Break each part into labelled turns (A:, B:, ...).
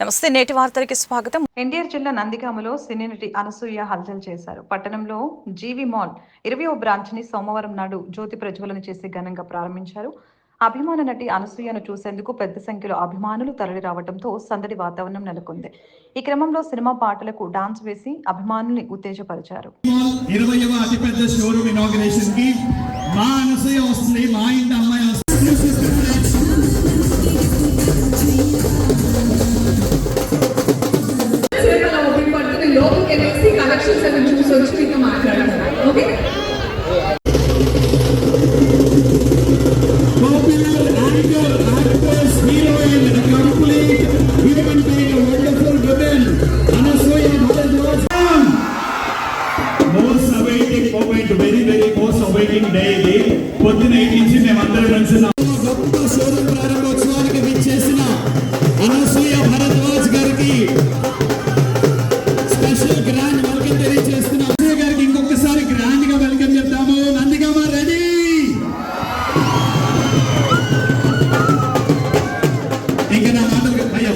A: నమస్తే నేటి వార్తలకి స్వాగతం.
B: ఎన్టీఆర్ జిల్లా నందిగామలో సినీ నటి అనసూయ హల్చల్ చేశారు. పట్టణంలో జీవి మాల్ ఇరవయో బ్రాంచ్ని సోమవారం నాడు జ్యోతి ప్రజ్వలన చేసి ఘనంగా ప్రారంభించారు. అభిమాన నటి అనసూయను చూసేందుకు పెద్ద సంఖ్యలో అభిమానులు తరలి రావడంతో సందడి వాతావరణం నెలకొంది. ఈ క్రమంలో సినిమా పాటలకు డాన్స్ వేసి అభిమానుల్ని ఉత్తేజపరిచారు.
C: ఇరవయవ అతిపెద్ద షోరూమ్ ఇనాగ్రేషన్కి మా అనసూయ వస్తుంది మా ఇంటి
D: లోపలికి కలెక్షన్స్ అవి చూసి వచ్చి మీతో మాట్లాడతాను ఓకే
C: పొద్దున నుంచి మేమందరం కలిసి గొప్ప షోరూమ్ ప్రారంభోత్సవానికి విచ్చేసిన అనసూయ భరద్వాజ్ గారికి 那个没有。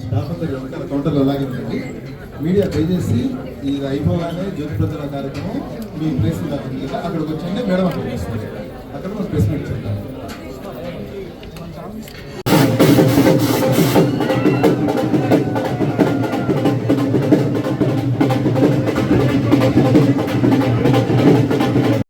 E: స్టాఫ్ అందరూ వెనకాల కౌంటర్లో అలాగే ఉండండి మీడియా దయచేసి ఇది అయిపోగానే జ్యోతి ప్రజల కార్యక్రమం మీ ప్లేస్ దాకా అక్కడికి వచ్చండి మేడం అక్కడ అక్కడ మనం ప్లేస్మెంట్ చెప్తాను